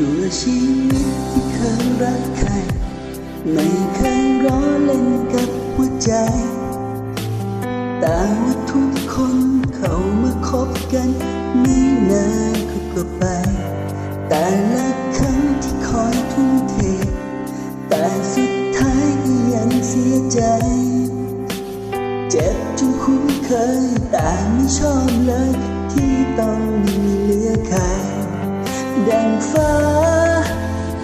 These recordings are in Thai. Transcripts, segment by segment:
ชั่วชีวิตที่เคยรักใคร ไม่เคยร้อเล่นกับหัวใจ แต่ว่าทุกคนเข้ามาคบกันไม่นานเขาก็ไป แต่ละครั้งที่คอยทุ่มเท แต่สุดท้ายก็ยังเสียใจ เจ็บจนคุ้นเคยแต่ไม่ชอบเลยที่ต้องมีเหลือใคร ดังฟ้า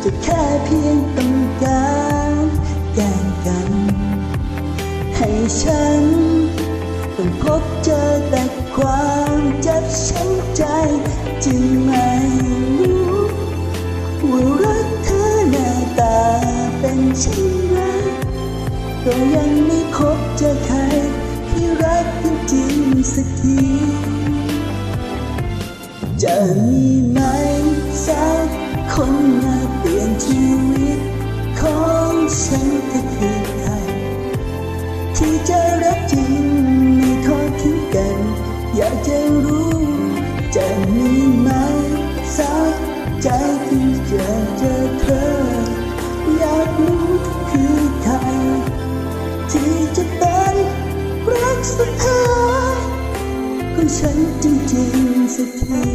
จะแค่เพียงต้องการแก้งกัน ให้ฉัน ต้องพบเจอแต่ความเจ็บช้ำใจจึงไม่รู้ว่ารักเธอหน้าตาเป็นเช่นไรก็ยังไม่พบเจอใครที่รักจริงๆสักทีจะมีไหม คนมาเปลี่ยนชีวิตของฉันเธอคือใครที่จะรักจริงไม่ทอดทิ้งกัน อยากจะรู้จะมีไหมสักใจที่จะเจอเธอ อยากรู้คือใครที่จะเป็นรักสุดท้ายของฉันจริงๆสักที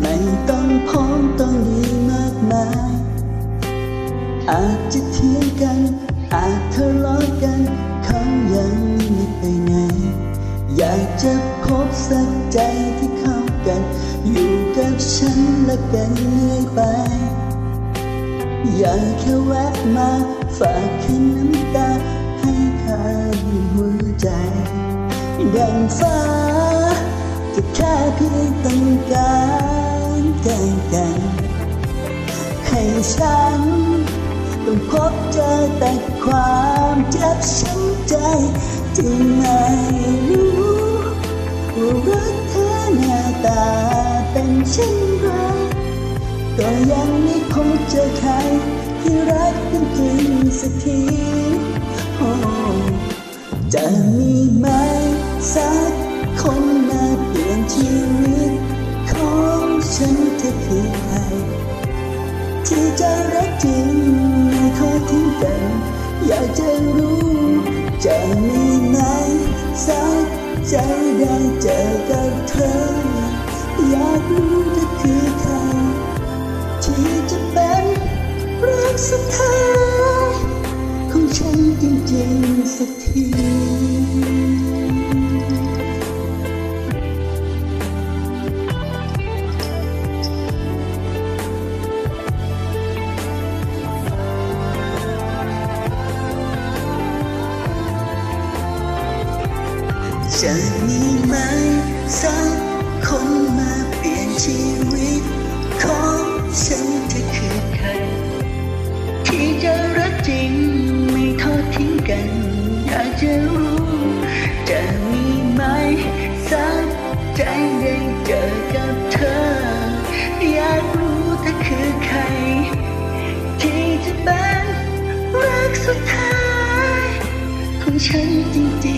ไม่ต้องพร้อมต้องดีมากมาย อาจจะเถียงกัน อาจทะเลาะกันเขายังไม่ไปไหน อยากจะพบสักใจที่เข้ากัน อยู่กับฉันและกันเรื่อยไป อยากแค่แวะมาฝากแค่น้ำตาให้ข้างหัวใจดังฟ้า แค่เพียงต้องการแกล้งกันให้ฉันต้องพบเจอแต่ความเจ็บช้ำใจที่ไม่รู้ว่ารักเธอหน้าตาเป็นเช่นไรก็ยังไม่พบเจอใครที่รักกันจริงสักทีจะมีไหมสัก ชีวิตของฉันเธอคือใครที่จะรักจริงไม่ทอดทิ้งกัน อยากจะรู้จะมีไหมสักใจได้เจอกับเธอ อยากรู้เธอคือใครที่จะเป็นรักสุดท้ายของฉันจริงๆสักที จะมีไหมสักคนมาเปลี่ยนชีวิตของฉันเธอคือใคร ที่จะรักจริงไม่ทอดทิ้งกัน อยากจะรู้ จะมีไหมสักใจได้เจอกับเธอ อยากรู้เธอคือใคร ที่จะเป็นรักสุดท้าย ของฉันจริง